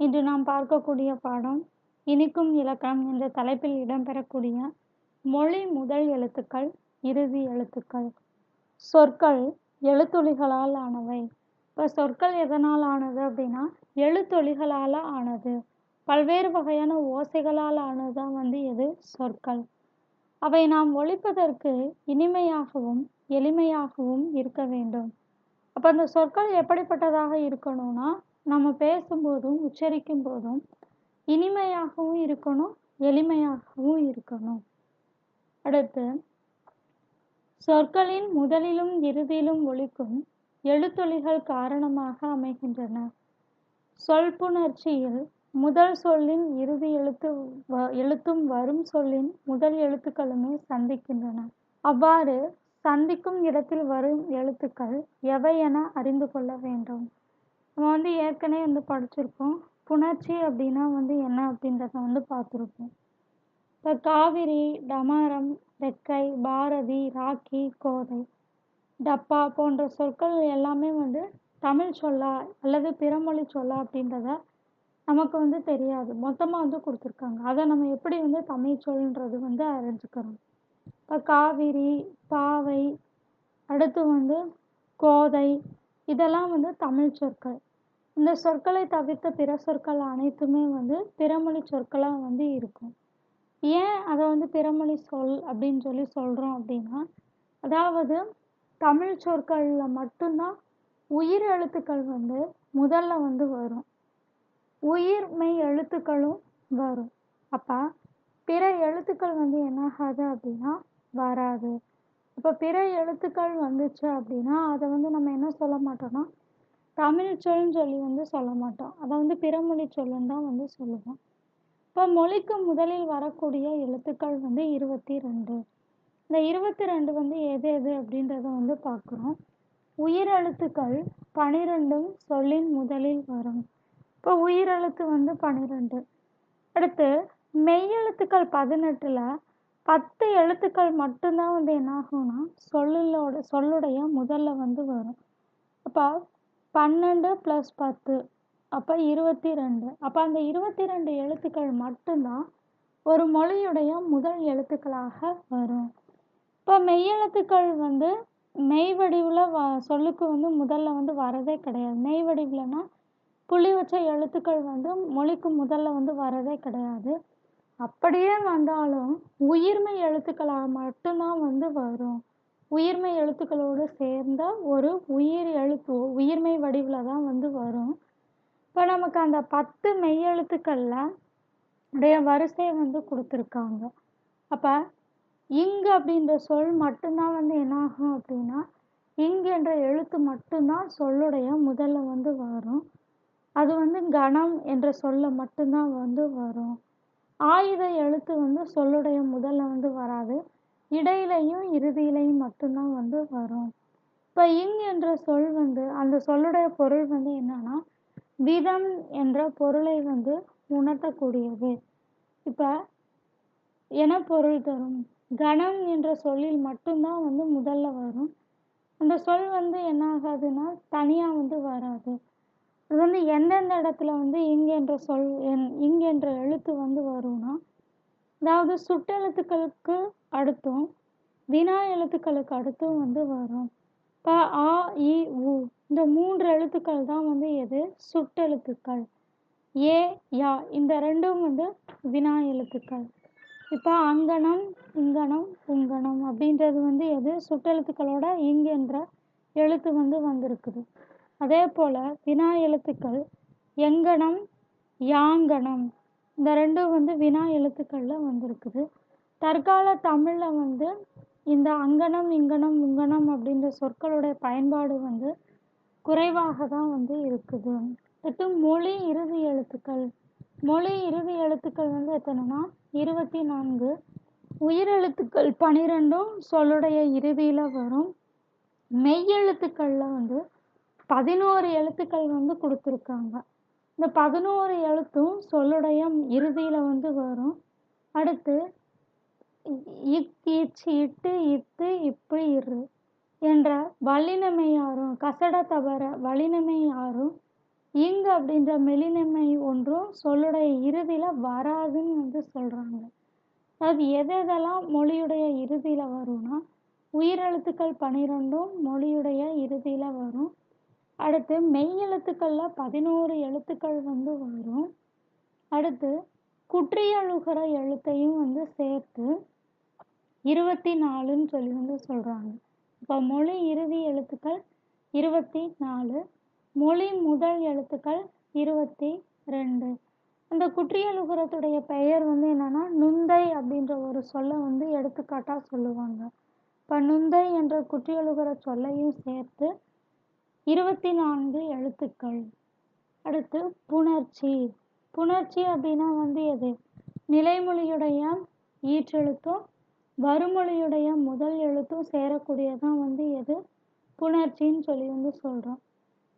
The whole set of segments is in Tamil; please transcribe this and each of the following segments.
இன்று நாம் பார்க்கக்கூடிய பாடம் இனிக்கும் இலக்கணம் என்ற தலைப்பில் இடம்பெறக்கூடிய மொழி முதல் எழுத்துக்கள் இறுதி எழுத்துக்கள். சொற்கள் எழுத்தொலிகளால் ஆனவை. இப்போ சொற்கள் எதனால் ஆனது அப்படின்னா எழுத்தொலிகளால் ஆனது. பல்வேறு வகையான ஓசைகளால் ஆனது தான் வந்து எது? சொற்கள். அவை நாம் ஒழிப்பதற்கு இனிமையாகவும் எளிமையாகவும் இருக்க வேண்டும். அப்போ அந்த சொற்கள் எப்படிப்பட்டதாக இருக்கணும்னா நம்ம பேசும்போதும் உச்சரிக்கும் போதும் இனிமையாகவும் இருக்கணும் எளிமையாகவும் இருக்கணும். அடுத்து சொற்களின் முதலிலும் இறுதியிலும் ஒழிக்கும் எழுத்தொலிகள் காரணமாக அமைகின்றன. சொல்புணர்ச்சியில் முதல் சொல்லின் இறுதி எழுத்து எழுத்தும் வரும் சொல்லின் முதல் எழுத்துக்களுமே சந்திக்கின்றன. அவ்வாறு சந்திக்கும் இடத்தில் வரும் எழுத்துக்கள் எவை என அறிந்து கொள்ள வேண்டும். நம்ம வந்து ஏற்கனவே வந்து படிச்சிருப்போம். புணர்ச்சி அப்படின்னா வந்து என்ன அப்படின்றத வந்து பார்த்துருப்போம். இப்போ காவிரி டமாரம் ரெக்கை பாரதி ராக்கி கோதை டப்பா போன்ற சொற்கள் எல்லாமே வந்து தமிழ் சொல்லா அல்லது பிறமொழி சொல்லா அப்படின்றத நமக்கு வந்து தெரியாது. மொத்தமாக வந்து கொடுத்துருக்காங்க. அதை நம்ம எப்படி வந்து தமிழ் சொல்ன்றது வந்து அறிஞ்சுக்கிறோம். இப்போ காவிரி பாவை அடுத்து வந்து கோதை இதெல்லாம் வந்து தமிழ் சொற்கள். இந்த சொற்களை தவிர்த்த பிற சொற்கள் அனைத்துமே வந்து பிறமொழி சொற்களாக வந்து இருக்கும். ஏன் அதை வந்து பிறமொழி சொல் அப்படின்னு சொல்லி சொல்கிறோம் அப்படின்னா அதாவது தமிழ் சொற்களில் மட்டும்தான் உயிர் எழுத்துக்கள் வந்து முதல்ல வந்து வரும். உயிர் மெய் எழுத்துக்களும் வரும். அப்போ பிற எழுத்துக்கள் வந்து என்னாகாது அப்படின்னா வராது. இப்போ பிற எழுத்துக்கள் வந்துச்சு அப்படின்னா அதை வந்து நம்ம என்ன சொல்ல மாட்டோம்னா தமிழ் சொல்ன்னு சொல்லி வந்து சொல்ல மாட்டோம். அதை வந்து பிறமொழி சொல்லுன்னு தான் வந்து சொல்லுவோம். இப்போ மொழிக்கு முதலில் வரக்கூடிய எழுத்துக்கள் வந்து இருபத்தி ரெண்டு இந்த இருபத்தி ரெண்டு வந்து எது எது அப்படின்றத வந்து பார்க்குறோம். உயிரெழுத்துக்கள் பனிரெண்டும் சொல்லின் முதலில் வரும். இப்போ உயிரெழுத்து வந்து பன்னிரெண்டு அடுத்து மெய்யெழுத்துக்கள் பதினெட்டில் பத்து எழுத்துக்கள் மட்டும்தான் வந்து என்னாகும்னா ஆகும்னா சொல்லுடைய முதல்ல வந்து வரும். அப்போ பன்னெண்டு ப்ளஸ் பத்து அப்போ இருபத்தி ரெண்டு அப்போ அந்த இருபத்தி ரெண்டு எழுத்துக்கள் மட்டும்தான் ஒரு மொழியுடைய முதல் எழுத்துக்களாக வரும். இப்போ மெய்யெழுத்துக்கள் வந்து மெய் வடிவில் வ சொல்லுக்கு வந்து முதல்ல வந்து வரதே கிடையாது. மெய் வடிவில்னா புள்ளி வச்ச எழுத்துக்கள் வந்து மொழிக்கு முதல்ல வந்து வரதே கிடையாது. அப்படியே வந்தாலும் உயிர்மை எழுத்துக்களாக மட்டும்தான் வந்து வரும். உயிர்மை எழுத்துக்களோடு சேர்ந்த ஒரு உயிர் எழுத்து உயிர்மை வடிவில் தான் வந்து வரும். இப்போ நமக்கு அந்த பத்து மெய் எழுத்துக்களில் உடைய வரிசையை வந்து கொடுத்துருக்காங்க. அப்போ இங்கு அப்படின்ற சொல் மட்டும்தான் வந்து என்னாகும் அப்படின்னா இங்கு என்ற எழுத்து மட்டும்தான் சொல்லுடைய முதல்ல வந்து வரும். அது வந்து கணம் என்ற சொல்ல மட்டும்தான் வந்து வரும். ஆயுத எழுத்து வந்து சொல்லுடைய முதலில் வந்து வராது. இடையிலையும் இறுதியிலையும் மட்டும்தான் வந்து வரும். இப்போ இங் என்ற சொல் வந்து அந்த சொல்லுடைய பொருள் வந்து என்னன்னா விதம் என்ற பொருளை வந்து உணர்த்தக்கூடியது. இப்போ என பொருள் தரும். கணம் என்ற சொல்லில் மட்டும்தான் வந்து முதலில் வரும். அந்த சொல் வந்து என்ன ஆகாதுன்னா தனியாக வந்து வராது. அது வந்து எந்தெந்த இடத்துல வந்து ங் என்ற சொல் என் என்ற எழுத்து வந்து வரும்னா அதாவது சுட்டெழுத்துக்களுக்கு அடுத்தும் வினா எழுத்துக்களுக்கு அடுத்தும் வந்து வரும். இப்போ ஆ இ உ. இந்த மூன்று எழுத்துக்கள் தான் வந்து எது? சுட்டெழுத்துக்கள் ஏ யா. இந்த ரெண்டும் வந்து வினா எழுத்துக்கள். இப்போ அங்கனம் இங்கனம் உங்கனம் அப்படின்றது வந்து எது? சுட்டெழுத்துக்களோட இங் என்ற எழுத்து வந்து வந்திருக்குது. அதே போல் வினா எழுத்துக்கள் எங்கனம் யாங்கனம் இந்த ரெண்டும் வந்து வினா எழுத்துக்களில் வந்திருக்குது. தற்கால தமிழில் வந்து இந்த அங்கனம் இங்கனம் உங்கனம் அப்படின்ற சொற்களுடைய பயன்பாடு வந்து குறைவாக தான் வந்து இருக்குது. அடுத்து மொழி இறுதி எழுத்துக்கள். மொழி இறுதி எழுத்துக்கள் வந்து எத்தனைனா இருபத்தி நான்கு. உயிரெழுத்துக்கள் பன்னிரெண்டும் சொல்லுடைய இறுதியில் வரும். மெய்யெழுத்துக்களில் வந்து பதினோரு எழுத்துக்கள் வந்து கொடுத்துருக்காங்க. இந்த பதினோரு எழுத்தும் சொல்லுடைய இறுதியில் வந்து வரும். அடுத்து இக் இச் இட்டு இத்து இப்பு இரு என்ற வல்லினமெய்யாரும் கசட தவிர வல்லினமெய்யாரும் இங்கு அப்படின்ற மெலினமை ஒன்றும் சொல்லுடைய இறுதியில் வராதுன்னு வந்து சொல்கிறாங்க அது எது எதெல்லாம் மொழியுடைய இறுதியில் வரும்னா உயிரெழுத்துக்கள் பனிரெண்டும் மொழியுடைய இறுதியில் வரும். அடுத்து மெய் எழுத்துக்களில் பதினோரு எழுத்துக்கள் வந்து வரும். அடுத்து குற்றியலுகிற எழுத்தையும் வந்து சேர்த்து இருபத்தி நாலுன்னு சொல்லி வந்து சொல்கிறாங்க இப்போ மொழி இறுதி எழுத்துக்கள் இருபத்தி நாலு மொழி முதல் எழுத்துக்கள் இருபத்தி ரெண்டு அந்த குற்றியலுகரத்துடைய பெயர் வந்து என்னன்னா நுந்தை அப்படின்ற ஒரு சொல்லை வந்து எடுத்துக்காட்டாக சொல்லுவாங்க. இப்போ நுந்தை என்ற குற்றியலுகர சொல்லையும் சேர்த்து இருபத்தி நான்கு எழுத்துக்கள். அடுத்து புணர்ச்சி. புணர்ச்சி அப்படின்னா வந்து எது? நிலைமொழியுடைய ஈற்றெழுத்தும் வறுமொழியுடைய முதல் எழுத்தும் சேரக்கூடியதான் வந்து எது? புணர்ச்சின்னு சொல்லி வந்து சொல்கிறோம்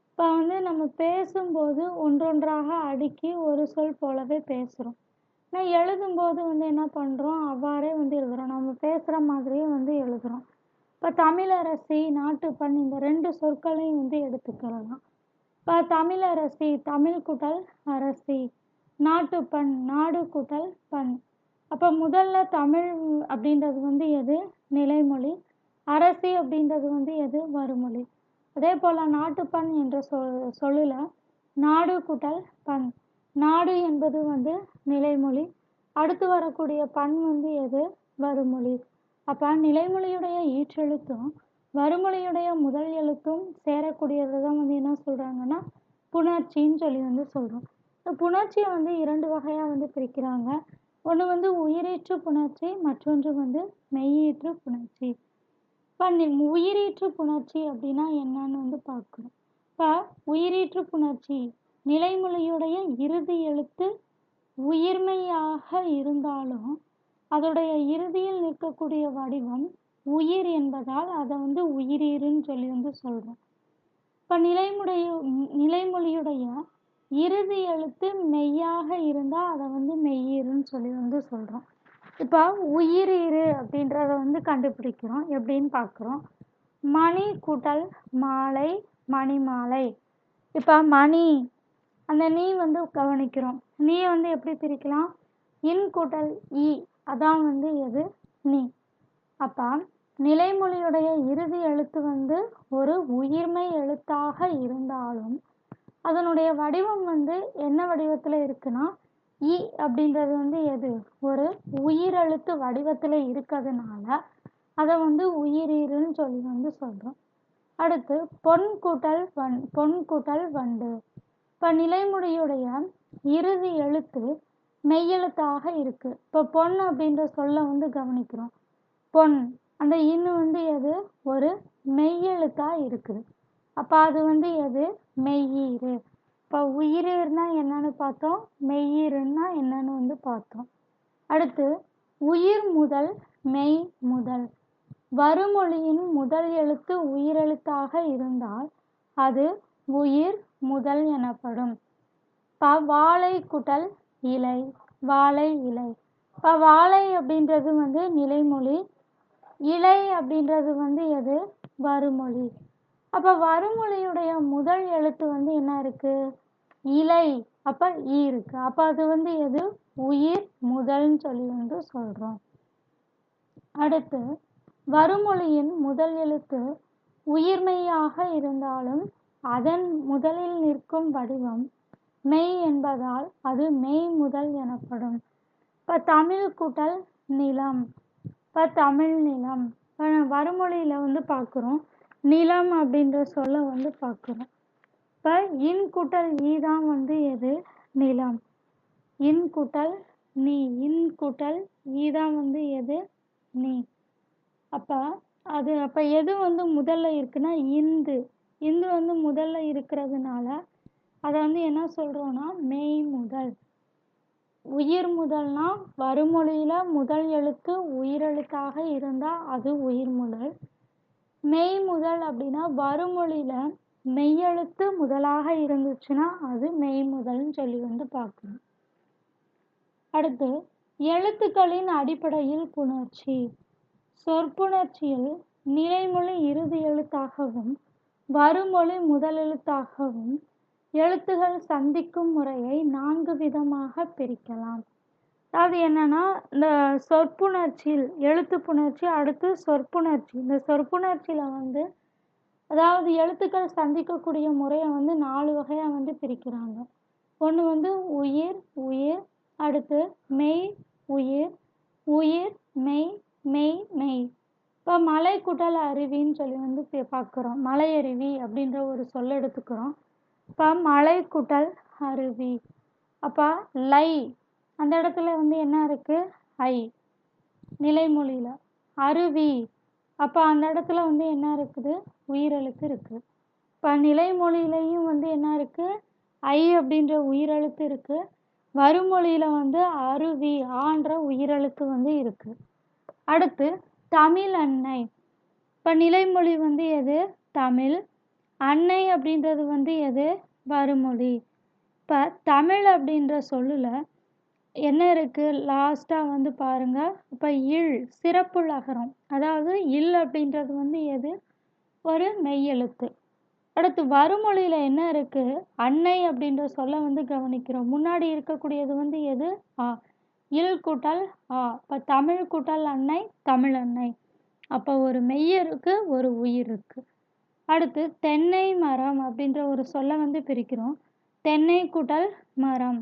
இப்போ வந்து நம்ம பேசும்போது ஒன்றொன்றாக அடுக்கி ஒரு சொல் போலவே பேசுகிறோம் ஆனால் எழுதும்போது வந்து என்ன பண்ணுறோம் அவ்வாறே வந்து எழுதுகிறோம் நம்ம பேசுகிற மாதிரியே வந்து எழுதுகிறோம் இப்போ தமிழரசி நாட்டுப்பண் இந்த ரெண்டு சொற்களையும் வந்து எடுத்துக்கலாம் இப்போ தமிழரசி தமிழ் கூட்டல் அரசி நாட்டுப்பண் நாடு கூட்டல் பண். அப்போ முதலில் தமிழ் அப்படின்றது வந்து எது? நிலைமொழி. அரசி அப்படின்றது வந்து எது? வருமொழி அதே போல் நாட்டுப்பண் என்ற சொல் சொல்லில் நாடு கூட்டல் பண். நாடு என்பது வந்து நிலைமொழி. அடுத்து வரக்கூடிய பண் வந்து எது? வருமொழி அப்போ நிலைமொழியுடைய ஈற்றெழுத்தும் வறுமொழியுடைய முதல் எழுத்தும் சேரக்கூடியது தான் வந்து என்ன சொல்கிறாங்கன்னா புணர்ச்சின்னு சொல்லி வந்து சொல்கிறோம் இந்த புணர்ச்சியை வந்து இரண்டு வகையாக வந்து பிரிக்கிறாங்க. ஒன்று வந்து உயிரீற்று புணர்ச்சி மற்றொன்று வந்து மெய்யீற்று புணர்ச்சி. இப்போ உயிரீற்று புணர்ச்சி அப்படின்னா என்னன்னு வந்து பார்க்குறோம் இப்போ உயிரீற்று புணர்ச்சி நிலைமொழியுடைய இறுதி எழுத்து உயிர்மையாக இருந்தாலும் அதோடைய இறுதியில் நிற்கக்கூடிய வடிவம் உயிர் என்பதால் அதை வந்து உயிரீருன்னு சொல்லி வந்து சொல்கிறோம் இப்போ நிலைமுடைய நிலைமொழியுடைய இறுதி எழுத்து மெய்யாக இருந்தால் அதை வந்து மெய்யீருன்னு சொல்லி வந்து சொல்கிறோம் இப்போ உயிரீரு அப்படின்றத வந்து கண்டுபிடிக்கிறோம். எப்படின்னு பார்க்குறோம் மணி கூட்டல் மாலை மணி மாலை இப்போ மணி அந்த நீ வந்து கவனிக்கிறோம். நீ வந்து எப்படி பிரிக்கலாம்? இன் கூட்டல் இ. அதான் வந்து எது? நீ. அப்போ நிலைமொழியுடைய இறுதி எழுத்து வந்து ஒரு உயிர்மை எழுத்தாக இருந்தாலும் அதனுடைய வடிவம் வந்து என்ன வடிவத்தில் இருக்குன்னா இ அப்படின்றது வந்து எது? ஒரு உயிரெழுத்து வடிவத்தில் இருக்கிறதுனால அதை வந்து உயிரீருன்னு சொல்லி வந்து சொல்கிறோம் அடுத்து பொன் கூட்டல் வன் பொன் கூட்டல் வண்டு. இப்போ நிலைமொழியுடைய இறுதி எழுத்து மெய்யெழுத்தாக இருக்கு. இப்போ பொன் அப்படின்ற சொல்ல வந்து கவனிக்கிறோம். பொன். அந்த இன்னு வந்து எது? ஒரு மெய்யெழுத்தா இருக்குது அப்போ அது வந்து எது? மெய்யீரு இப்போ உயிரீர்னா என்னன்னு பார்த்தோம். மெய்யீருன்னா என்னன்னு வந்து பார்த்தோம். அடுத்து உயிர் முதல் மெய் முதல். வருமொழியின் முதல் எழுத்து உயிரெழுத்தாக இருந்தால் அது உயிர் முதல் எனப்படும். இப்போ வாழை குடல் இலை வாழை இலை. இப்போ வாழை அப்படின்றது வந்து நிலைமொழி. இலை அப்படின்றது வந்து எது? வருமொழி அப்போ வருமொழியுடைய முதல் எழுத்து வந்து என்ன இருக்கு? இலை. அப்போ ஈ இருக்கு. அப்போ அது வந்து எது? உயிர் முதல்னு சொல்லி வந்து சொல்கிறோம் அடுத்து வருமொழியின் முதல் எழுத்து உயிர்மெய்யாக இருந்தாலும் அதன் முதலில் நிற்கும் வடிவம் மெய் என்பதால் அது மெய் முதல் எனப்படும். இப்போ தமிழ் கூட்டல் நிலம். இப்போ தமிழ் நிலம். இப்போ வடமொழியில் வந்து பார்க்குறோம் நிலம் அப்படின்ற சொல்ல வந்து பார்க்குறோம் இப்போ இன் கூட்டல் ஈ தான் வந்து எது? நிலம். இன் கூட்டல் நீ. இன் கூட்டல் ஈ தான் வந்து எது? நீ. அப்போ அது அப்போ எது வந்து முதல்ல இருக்குன்னா இந்து. இந்து வந்து முதல்ல இருக்கிறதுனால அதை வந்து என்ன சொல்கிறோன்னா மெய் முதல். உயிர் முதல்னா வருமொழியில் முதல் எழுத்து உயிரெழுத்தாக இருந்தால் அது உயிர் முதல். மெய் முதல் அப்படின்னா வருமொழியில் மெய்யெழுத்து முதலாக இருந்துச்சுன்னா அது மெய் முதல்னு சொல்லி வந்து பார்க்கணும். அடுத்து எழுத்துக்களின் அடிப்படையில் புணர்ச்சி. சொற்புணர்ச்சியில் நிலைமொழி இறுதி எழுத்தாகவும் வருமொழி முதல் எழுத்தாகவும் எழுத்துகள் சந்திக்கும் முறையை நான்கு விதமாக பிரிக்கலாம். அது என்னன்னா இந்த சொற்புணர்ச்சியில் எழுத்து புணர்ச்சி அடுத்து சொற்புணர்ச்சி. இந்த சொற்புணர்ச்சியில் வந்து அதாவது எழுத்துக்கள் சந்திக்கக்கூடிய முறையை வந்து நாலு வகையாக வந்து பிரிக்கிறாங்க. ஒன்று வந்து உயிர் உயிர் அடுத்து மெய் உயிர் உயிர் மெய் மெய் மெய். இப்போ மலை குடல் அருவின்னு சொல்லி வந்து பார்க்குறோம். மலையருவி அப்படின்ற ஒரு சொல் எடுத்துக்கிறோம். இப்போ மலை அருவி. அப்போ லை. அந்த இடத்துல வந்து என்ன இருக்குது ஐ. நிலைமொழியில். அருவி. அப்போ அந்த இடத்துல வந்து என்ன இருக்குது? உயிரெழுத்து இருக்குது இப்போ நிலைமொழியிலையும் வந்து என்ன இருக்குது ஐ அப்படின்ற உயிரெழுத்து இருக்குது வருமொழியில் வந்து அருவி ஆன்ற உயிரெழுத்து வந்து இருக்குது அடுத்து தமிழ் அன்னை. இப்போ நிலைமொழி வந்து எது? தமிழ். அன்னை அப்படின்றது வந்து எது? வருமொழி இப்போ தமிழ் அப்படின்ற சொல்லில் என்ன இருக்குது லாஸ்ட்டாக வந்து பாருங்கள் இப்போ இல் சிறப்புலகரம் அதாவது இல் அப்படின்றது வந்து எது? ஒரு மெய்யெழுத்து. அடுத்து வருமொழியில் என்ன இருக்குது அன்னை அப்படின்ற சொல்ல வந்து கவனிக்கிறோம். முன்னாடி இருக்கக்கூடியது வந்து எது? ஆ. இல் கூட்டல் ஆ. இப்போ தமிழ் கூட்டல் அன்னை தமிழ் அன்னை. அப்போ ஒரு மெய் ஒரு உயிர் இருக்குது அடுத்து தென்னை மரம் அப்படின்ற ஒரு சொல்லை வந்து பிரிக்கிறோம். தென்னை கூட்டல் மரம்.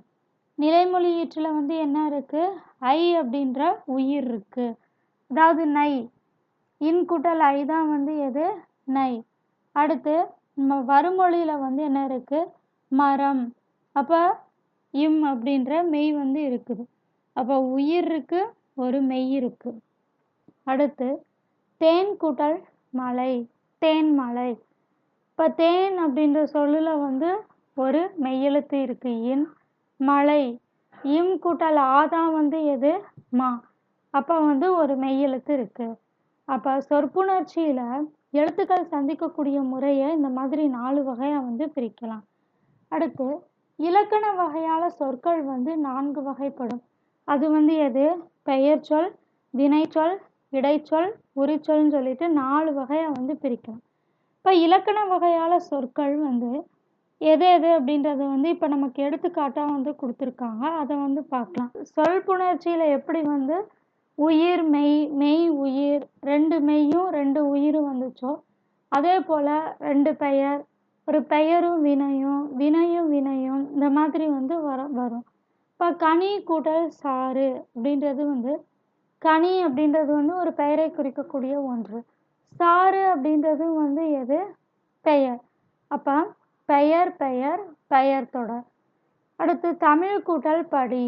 நிலைமொழி ஈற்றில் வந்து என்ன இருக்குது ஐ அப்படின்ற உயிர் இருக்குது அதாவது நை. இன் கூட்டல் ஐ தான் வந்து எது? நை. அடுத்து நம்ம வருமொழியில் வந்து என்ன இருக்குது மரம். அப்போ இம் அப்படின்ற மெய் வந்து இருக்குது. அப்போ உயிர் இருக்குது ஒரு மெய் இருக்குது அடுத்து தேன் கூட்டல் மலை. தேன் மலை இப்போ தேன் அப்படின்ற சொல்லில் வந்து ஒரு மெய்யெழுத்து இருக்கு. இன் மலை இம் கூட்டல் ஆதான் வந்து எது? மா. அப்போ வந்து ஒரு மெய்யெழுத்து இருக்கு. அப்போ சொற்புணர்ச்சியில் எழுத்துக்கள் சந்திக்கக்கூடிய முறையை இந்த மாதிரி நாலு வகையாக வந்து பிரிக்கலாம். அடுத்து இலக்கண வகையால் சொற்கள் வந்து நான்கு வகைப்படும். அது வந்து எது? பெயர்ச்சொல் வினைச்சொல் இடைச்சொல் உரிச்சொல்னு சொல்லிட்டு நாலு வகையாக வந்து பிரிக்கலாம். இப்போ இலக்கண வகையால் சொற்கள் வந்து எது எது அப்படின்றத வந்து இப்போ நமக்கு எடுத்துக்காட்டாக வந்து கொடுத்துருக்காங்க. அதை வந்து பார்க்கலாம். சொல் புணர்ச்சியில் எப்படி வந்து உயிர் மெய் மெய் உயிர் ரெண்டு மெய்யும் ரெண்டு உயிரும் வந்துச்சோ அதே போல் ரெண்டு பெயர் ஒரு பெயரும் வினையும் வினையும் வினையும் இந்த மாதிரி வந்து வர வரும். இப்போ கனி கூட்டல் சாறு அப்படின்றது வந்து கனி அப்படின்றது வந்து ஒரு பெயரை குறிக்கக்கூடிய ஒன்று. சாறு அப்படின்றது வந்து எது? பெயர். அப்போ பெயர் பெயர் பெயர் தொடர். அடுத்து தமிழ் கூட்டல் படி.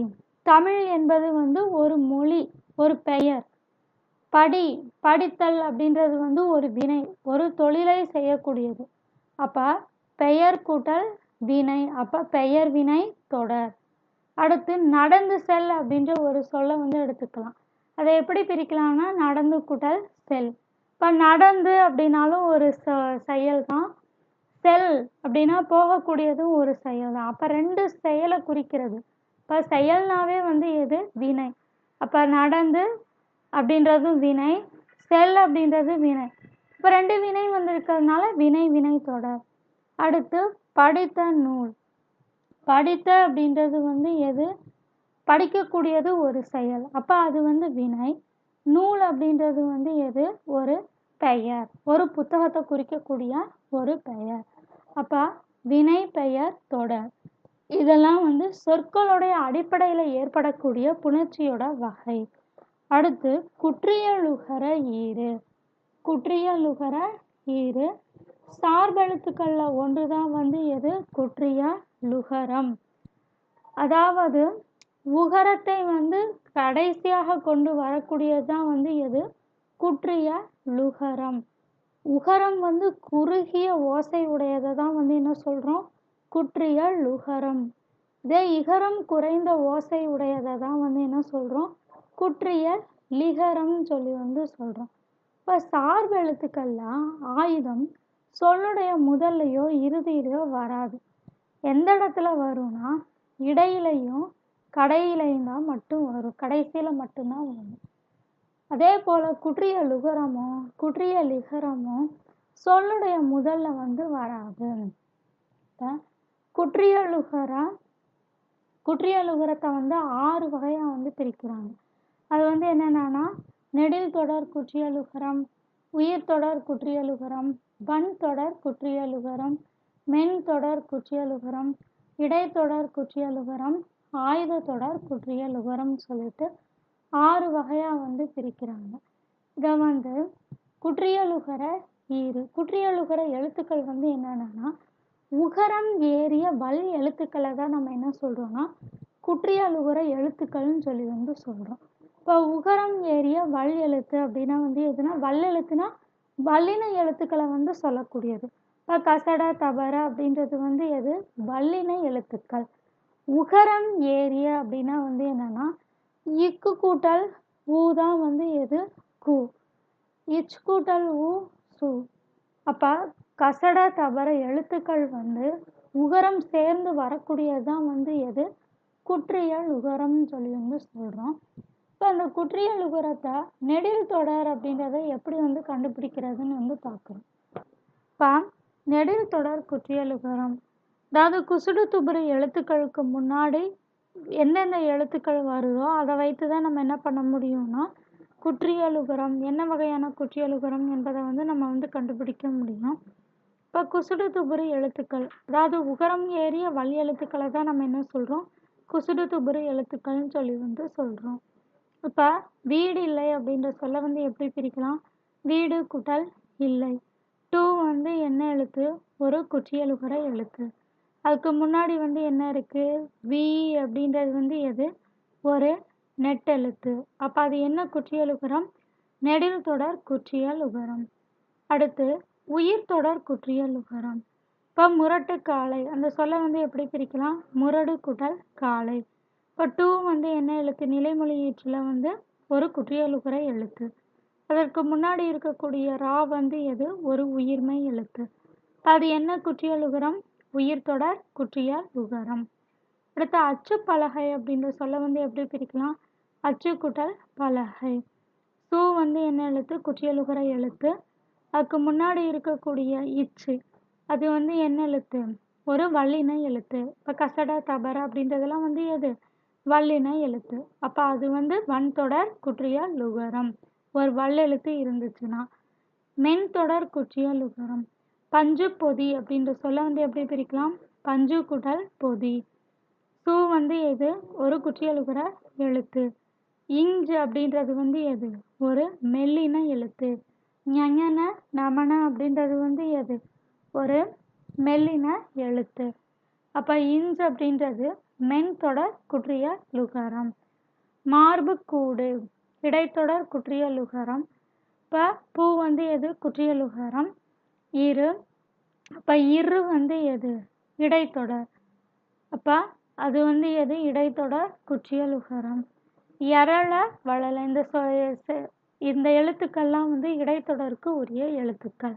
தமிழ் என்பது வந்து ஒரு மொழி ஒரு பெயர். படி படித்தல் அப்படின்றது வந்து ஒரு வினை ஒரு தொழிலை செய்யக்கூடியது. அப்போ பெயர் கூட்டல் வினை அப்போ பெயர் வினை தொடர். அடுத்து நடந்து செல் அப்படின்ற ஒரு சொல்லை வந்து எடுத்துக்கலாம். அதை எப்படி பிரிக்கலாம்னா நடந்து கூட்டல் செல். இப்போ நடந்து அப்படின்னாலும் ஒரு ச செயல் தான் செல் அப்படின்னா போகக்கூடியதும் ஒரு செயல் தான் அப்போ ரெண்டு செயலை குறிக்கிறது. இப்போ செயல்னாவே வந்து எது? வினை. அப்போ நடந்து அப்படின்றதும் வினை செல் அப்படின்றது வினை. இப்போ ரெண்டு வினை வந்திருக்கிறதுனால வினை வினை தொடர். அடுத்து படித்த நூல். படித்த அப்படின்றது வந்து எது? படிக்கக்கூடியது ஒரு செயல். அப்போ அது வந்து வினை. நூல் அப்படின்றது வந்து எது? ஒரு பெயர். ஒரு புத்தகத்தை குறிக்கக்கூடிய ஒரு பெயர். அப்போ வினை பெயர் தொடர். இதெல்லாம் வந்து சொற்களுடைய அடிப்படையில் ஏற்படக்கூடிய புணர்ச்சியோட வகை. அடுத்து குற்றியலுகர ஈறு. குற்றியலுகர ஈறு. சார்பெழுத்துக்களில் ஒன்று தான் வந்து எது? குற்றிய லுகரம் அதாவது உகரத்தை வந்து கடைசியாக கொண்டு வரக்கூடியது தான் வந்து எது? குற்றிய லுகரம். உகரம் வந்து குறுகிய ஓசை உடையதை தான் வந்து என்ன சொல்கிறோம் குற்றிய லுகரம். இதே இகரம் குறைந்த ஓசை உடையதை தான் வந்து என்ன சொல்கிறோம் குற்றிய லிகரம்னு சொல்லி வந்து சொல்கிறோம் இப்போ சார்பு எழுத்துக்கள்லாம் ஆயுதம் சொல்லுடைய முதல்லையோ இறுதியிலையோ வராது. எந்த இடத்துல வரும்னா இடையிலையும் கடையிலையும் மட்டும் வரும். கடைசியில் மட்டும்தான் வரும். அதே போல் குற்றிய லுகரமோ குற்றிய லிகரமோ சொல்லுடைய முதல்ல வந்து வராது. இப்போ குற்றிய குற்றியலுகரத்தை வந்து ஆறு வகையாக வந்து பிரிக்கிறாங்க. அது வந்து என்னென்னா நெடில் தொடர் குற்றியலுகரம் உயிர் தொடர் குற்றியலுகரம் வன் தொடர் குற்றியலுகரம் மென் தொடர் குற்றியலுகரம் இடைத்தொடர் குற்றியலுகரம் ஆயுதத்தொடர் குற்றியல் குற்றியலுகரம்னு சொல்லிட்டு ஆறு வகையாக வந்து பிரிக்கிறாங்க. இதை வந்து குற்றியலுகர ஈறு குற்றியலுகர எழுத்துக்கள் வந்து என்னென்னன்னா உகரம் ஏறிய வல் எழுத்துக்களை தான் நம்ம என்ன சொல்கிறோம்னா குற்றியலுகர எழுத்துக்கள்னு சொல்லி வந்து சொல்கிறோம் இப்போ உகரம் ஏறிய வல் எழுத்து அப்படின்னா வந்து எதுனா வல் எழுத்துனா வல்லின எழுத்துக்களை வந்து சொல்லக்கூடியது. இப்போ கசட தபர அப்படின்றது வந்து எது? வல்லின எழுத்துக்கள். உகரம் ஏறிய அப்படின்னா வந்து என்னன்னா இக்கு கூட்டல் ஊ தான் வந்து எது? கு. இச் கூட்டல் ஊ சு. அப்போ கசட தபர எழுத்துக்கள் வந்து உகரம் சேர்ந்து வரக்கூடியது தான் வந்து எது? குற்றியல் உகரம்னு சொல்லி வந்து சொல்கிறோம் இப்போ அந்த குற்றியல் உகரத்தை நெடில் தொடர் அப்படின்றத எப்படி வந்து கண்டுபிடிக்கிறதுன்னு வந்து பார்க்குறோம். இப்போ நெடில் தொடர் குற்றியல் உகரம். அதாவது குசுடு துபுரு எழுத்துக்களுக்கு முன்னாடி எந்தெந்த எழுத்துக்கள் வருதோ அதை வைத்து தான் நம்ம என்ன பண்ண முடியும்னா குற்றியலுகரம் என்ன வகையான குற்றியலுகரம் என்பதை வந்து நம்ம வந்து கண்டுபிடிக்க முடியும். இப்போ குசுடு துபுரு எழுத்துக்கள் அதாவது உகரம் ஏறிய வல் எழுத்துக்களை தான் நம்ம என்ன சொல்கிறோம் குசுடு துபுரு எழுத்துக்கள்னு சொல்லி வந்து சொல்கிறோம் இப்போ வீடு இல்லை அப்படின்ற சொல்ல வந்து எப்படி பிரிக்கலாம்? வீடு குடல் இல்லை. டூ வந்து என்ன எழுத்து? ஒரு குற்றியலுகர எழுத்து. அதுக்கு முன்னாடி வந்து என்ன இருக்குது வி அப்படின்றது வந்து எது? ஒரு நெட்டெழுத்து அப்போ அது என்ன குற்றியலுகரம் நெடில் தொடர் குற்றியல் உகரம். அடுத்து உயிர் தொடர் குற்றியல் உகரம். இப்போ முரட்டு காளை அந்த சொல்ல வந்து எப்படி பிரிக்கலாம்? முரடு குடல் காளை இப்போ டூ வந்து என்ன எழுத்து? நிலைமொழி ஈற்றில் வந்து ஒரு குற்றியலுகர எழுத்து. அதற்கு முன்னாடி இருக்கக்கூடிய ரா வந்து எது? ஒரு உயிர்மை எழுத்து. அது என்ன குற்றியலுகரம் தொடர் குற்றியல் உகரம் அடுத்து அச்சு பலகை அப்படின்ற சொல்ல வந்து எப்படி பிரிக்கலாம்? அச்சு குட்டல் பலகை. சு வந்து என்ன எழுத்து? குற்றியலுகர எழுத்து. அதுக்கு முன்னாடி இருக்கக்கூடிய இச்சு அது வந்து என்ன எழுத்து? ஒரு வல்லின எழுத்து. இப்போ கசட தபர அப்படின்றதெல்லாம் வந்து எது? வல்லின எழுத்து. அப்போ அது வந்து வன்தொடர் குற்றிய லுகரம் ஒரு வல்லெழுத்து இருந்துச்சுன்னா மென் தொடர் குற்றிய லுகரம் பஞ்சு பொதி அப்படின்ற சொல்ல வந்து எப்படி பிரிக்கலாம்? பஞ்சு குடல் பொதி. சூ வந்து எது? ஒரு குற்றியலுகிற எழுத்து. இஞ்சு அப்படின்றது வந்து எது? ஒரு மெல்லின எழுத்து. ஞஞன நமன அப்படின்றது வந்து எது? ஒரு மெல்லின எழுத்து. அப்போ இஞ்சு அப்படின்றது மென் தொடர் குற்றிய லுகரம். மார்பு கூடு இடைத்தொடர் குற்றியலுகரம் இப்போ பூ வந்து எது? குற்றியலுகரம் இரு. அப்போ இரு வந்து எது? இடைத்தொடர். அப்போ அது வந்து எது? இடைத்தொடர் குற்றியல் உகரம். எரள வளல இந்த சொ இந்த எழுத்துக்கள்லாம் வந்து இடைத்தொடருக்கு உரிய எழுத்துக்கள்.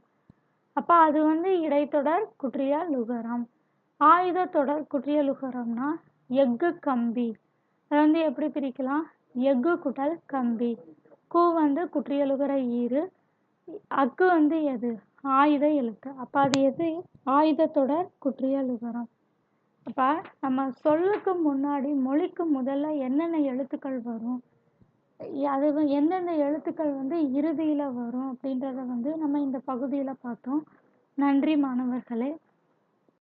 அப்போ அது வந்து இடைத்தொடர் குற்றியல் உகரம். ஆயுத தொடர் குற்றியல் உகரம்னா எஃகு கம்பி. அதை வந்து எப்படி பிரிக்கலாம்? எஃகு குடல் கம்பி. கூ வந்து குற்றியலுகர ஈறு அக்கு வந்து எது? ஆயுத எழுத்து. அப்போ அது எது? ஆயுதத்தோட குற்றியல் உகரம் அப்போ நம்ம சொல்லுக்கு முன்னாடி மொழிக்கு முதல்ல என்னென்ன எழுத்துக்கள் வரும்? அது எந்தெந்த எழுத்துக்கள் வந்து இறுதியில் வரும் அப்படின்றத வந்து நம்ம இந்த பகுதியில் பார்த்தோம். நன்றி மாணவர்களே.